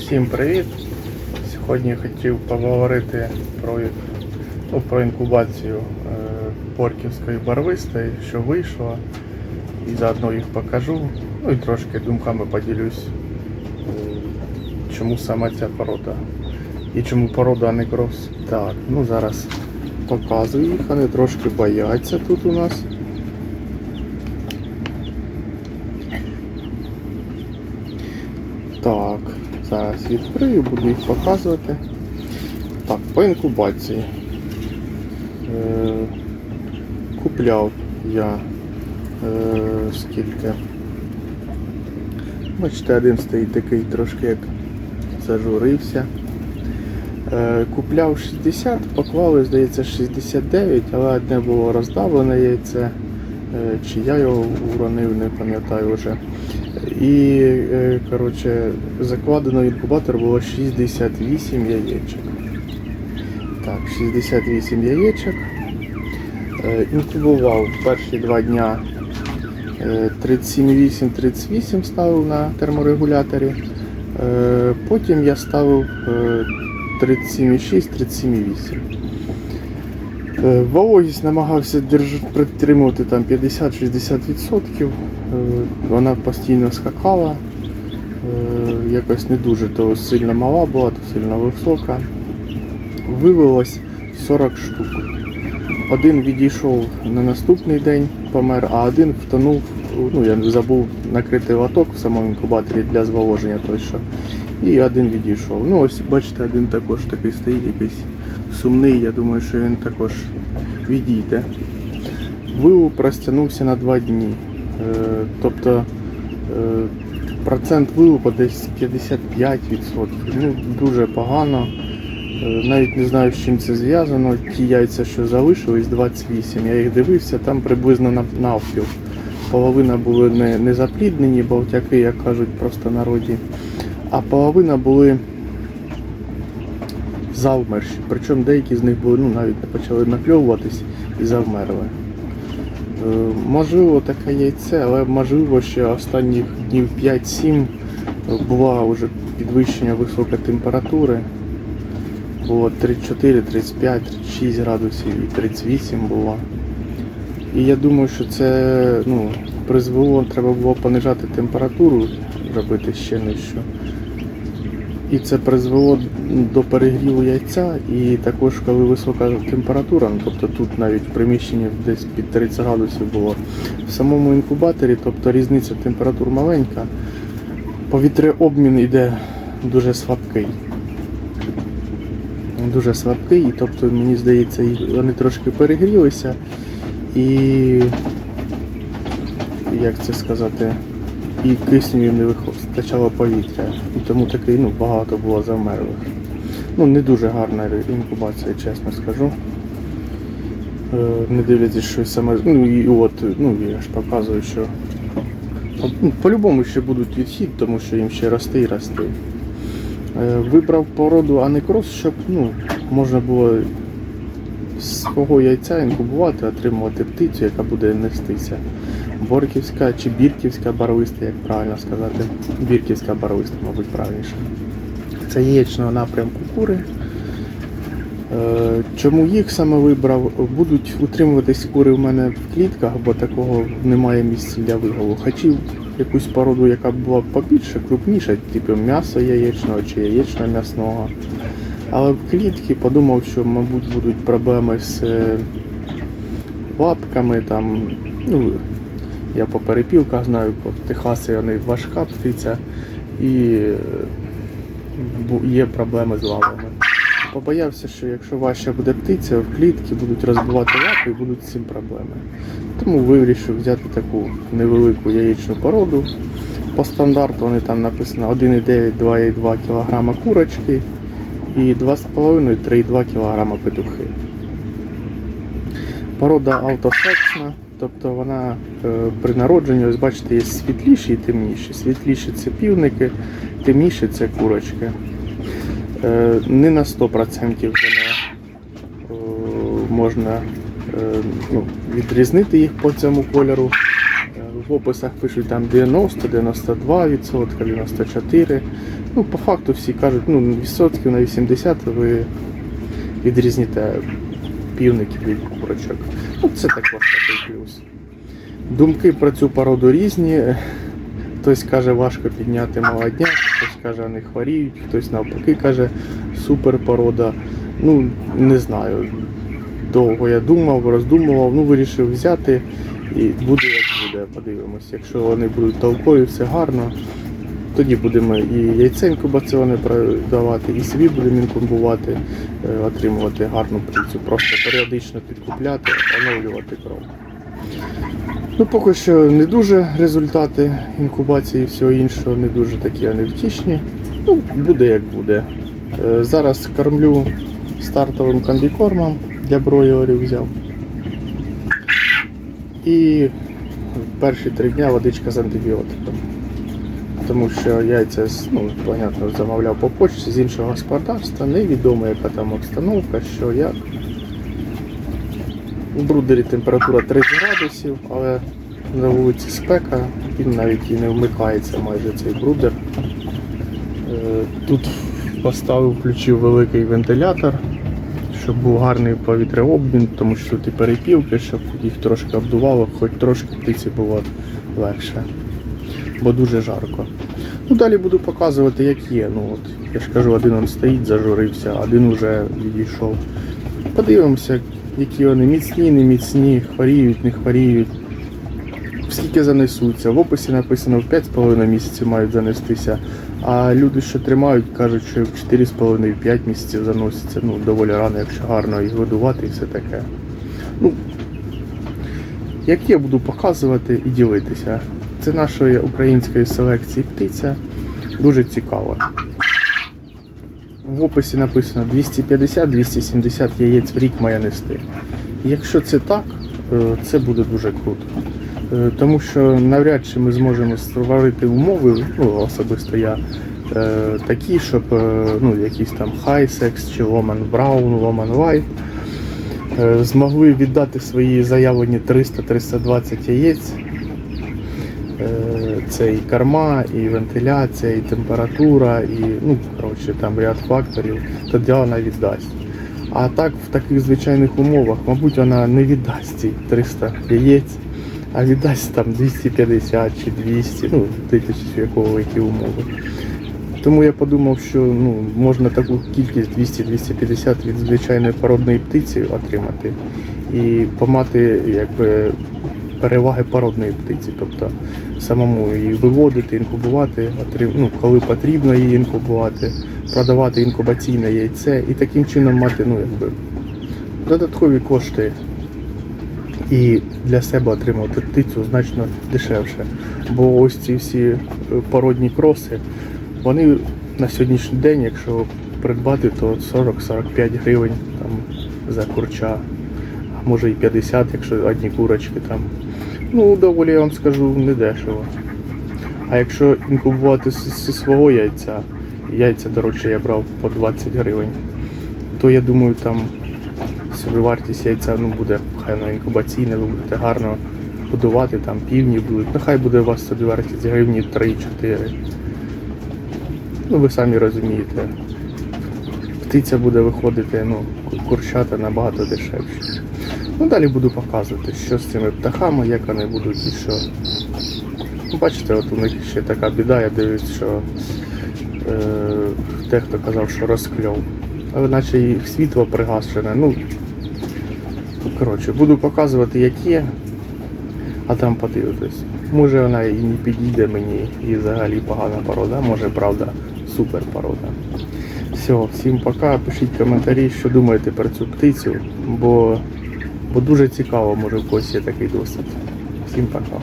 Всім привіт! Сьогодні хотів поговорити про, ну, про інкубацію е, Порківської барвистої, що вийшло, і заодно їх покажу. Ну і трошки думками поділюсь, чому саме ця порода. І чому порода, а не крос. Так, ну зараз показую їх, вони трошки бояться тут у нас. Так, зараз відкрию, буду їх показувати. Так, по інкубації. Е, купляв я е, скільки. Бачите, один стоїть такий трошки як зажурився. Е, купляв 60, поклали, здається, 69, але одне було роздавлене яйце, чи я його уронив, не пам'ятаю вже. І е, коротше, закладено інкубатор було 68 яєчок. Так, 68 яєчок. Е, Інкубував перші два дня е, 37,8-38 ставив на терморегуляторі. Е, Потім я ставив е, 37,6-37,8. Е, Вологість намагався притримувати там 50-60%. Е, Вона постійно скакала. Е, Якось не дуже то сильно мала була, то сильно висока. Вивелось 40 штук. Один відійшов на наступний день, помер, а один втонув. Ну, я забув накрити лоток в самому інкубаторі для зволоження той що. І один відійшов. Ну ось бачите, один також такий стоїть, якийсь сумний. Я думаю, що він також відійде. Вилуп розтягнувся на два дні. Е, тобто е, процент вилупу десь 55%. Ну, дуже погано. Е, Навіть не знаю, з чим це зв'язано. Ті яйця, що залишились, 28. Я їх дивився, там приблизно навпіл. Половина були не, не запліднені, болтяки, як кажуть просто народі. А половина були завмерші. Причому деякі з них були ну, навіть не почали накльовуватись і завмерли. Е, Можливо, таке яйце, але можливо ще останніх днів 5-7 була вже підвищення високої температури. Було 34, 35, 36 градусів і 38 було. І я думаю, що це ну, призвело, треба було понижати температуру, робити ще що. І це призвело до перегріву яйця, і також коли висока температура, ну, тобто тут навіть в приміщенні десь під 30 градусів було, в самому інкубаторі, тобто різниця температур маленька, повітряобмін іде дуже слабкий. Дуже слабкий, і тобто мені здається, вони трошки перегрілися і як це сказати, і кисню їм не вистачало повітря. І тому такий, ну, багато було завмерлих. Ну, не дуже гарна інкубація, чесно скажу. Е, Не дивлячись, що саме. Ну і от, ну я ж показую, що ну, по-любому ще будуть відхід, тому що їм ще рости і рости. Е, Вибрав породу анекрос, щоб ну, можна було з свого яйця інкубувати, отримувати птицю, яка буде нестися. Борківська чи бірківська барвиста, як правильно сказати. Бірківська барвиста, мабуть, правильніше. Це яєчного напрямку кури. Е, Чому їх саме вибрав? Будуть утримуватись кури в мене в клітках, бо такого немає місця для виголу. Хотів якусь породу, яка була б побільше, крупніша, типу м'ясо яєчного чи яєчно м'ясного. Але в клітки подумав, що, мабуть, будуть проблеми з е, лапками. Там, ну, я по перепілках знаю, по Техаси вони важка птиця і е, є проблеми з лапами. Побоявся, що якщо важча буде птиця, в клітки будуть розбивати лапи і будуть з цим проблеми. Тому вирішив взяти таку невелику яєчну породу. По стандарту вони там написано 1,9-2,2 кг курочки і 2,5-3,2 кг петухи. Порода автосексна, тобто вона е, при народженні, ось бачите, є світліші і темніші. Світліші це півники, темніші це курочки. Е, не на 100% воно е, можна ну, відрізнити їх по цьому кольору. В описах пишуть там 90, 92 відсотка, 94. Ну, по факту всі кажуть, ну, відсотків на 80% ви відрізніте півників від курочок. Ну, це також такий плюс. Думки про цю породу різні. Хтось каже, важко підняти молодняк, хтось каже, вони хворіють, хтось навпаки каже, супер порода. Ну, не знаю. Довго я думав, роздумував, ну вирішив взяти і буде як буде, подивимось. Якщо вони будуть толкові, все гарно, тоді будемо і яйце інкубаційне продавати, і собі будемо інкубувати, е, отримувати гарну птицю. Просто періодично підкупляти, оновлювати кров. Ну, поки що не дуже результати інкубації і всього іншого, не дуже такі невтішні. Ну, буде як буде. Е, Зараз кормлю стартовим комбікормом для бройлерів взяв. І перші три дня водичка з антибіотиком. Тому що яйця ну, понятно, замовляв по почті з іншого господарства, невідомо яка там обстановка, що як. У брудері температура 30 градусів, але на вулиці спека, він навіть і не вмикається майже цей брудер. Е, Тут поставив, включив великий вентилятор, щоб був гарний повітряобмін, тому що тут і перепілки, щоб їх трошки обдувало, хоч трошки птиці було легше. Бо дуже жарко. Ну, далі буду показувати, як є. Ну, от, я ж кажу, один он стоїть, зажурився, один уже відійшов. Подивимося, які вони міцні, не міцні, хворіють, не хворіють. Скільки занесуться. В описі написано в 5,5 місяців мають занестися. А люди, що тримають, кажуть, що в 4,5-5 місяців заносяться. Ну, доволі рано, якщо гарно їх годувати і все таке. Ну, як я буду показувати і ділитися. Це нашої української селекції птиця. Дуже цікаво. В описі написано 250-270 яєць в рік має нести. Якщо це так, е, це буде дуже круто. Е, Тому що навряд чи ми зможемо створити умови, ну особисто я, е, такі, щоб ну, якийсь там Хайсекс чи Ломан Браун, Ломан Вайт змогли віддати свої заявлені 300-320 яєць. Е, Це і корма, і вентиляція, і температура, і ну, коротше, там ряд факторів, тоді вона віддасть. А так, в таких звичайних умовах, мабуть, вона не віддасть ці 300 яєць, а віддасть там 250 чи 200, ну, дивлячись, якого які умови. Тому я подумав, що ну, можна таку кількість 200-250 від звичайної породної птиці отримати і помати якби, переваги породної птиці, тобто самому її виводити, інкубувати, ну, коли потрібно її інкубувати, продавати інкубаційне яйце і таким чином мати ну, якби, додаткові кошти і для себе отримувати птицю значно дешевше. Бо ось ці всі е, породні кроси, вони на сьогоднішній день, якщо придбати, то 40-45 гривень там, за курча, може і 50, якщо одні курочки там. Ну, доволі я вам скажу, недешево. А якщо інкубувати зі свого яйця, яйця дорожче я брав по 20 гривень, то я думаю, там собівартість яйця ну, буде хай воно інкубаційне, ви будете гарно годувати, там півні будуть. Ну хай буде у вас собівартість гривні 3-4. Ну ви самі розумієте. Птиця буде виходити, ну, курчата набагато дешевші. Ну далі буду показувати, що з цими птахами, як вони будуть і що. Ну, Бачите, от у них ще така біда, я дивлюсь, що е, дехто казав, що розкльов. Але наче їх світло пригашене. Ну, коротше, буду показувати, як є, а там подивитись. Може вона і не підійде мені і взагалі погана порода, може правда супер порода. Все, всім пока. Пишіть коментарі, що думаєте про цю птицю, бо, бо дуже цікаво, може в когось є такий досвід. Всім пока.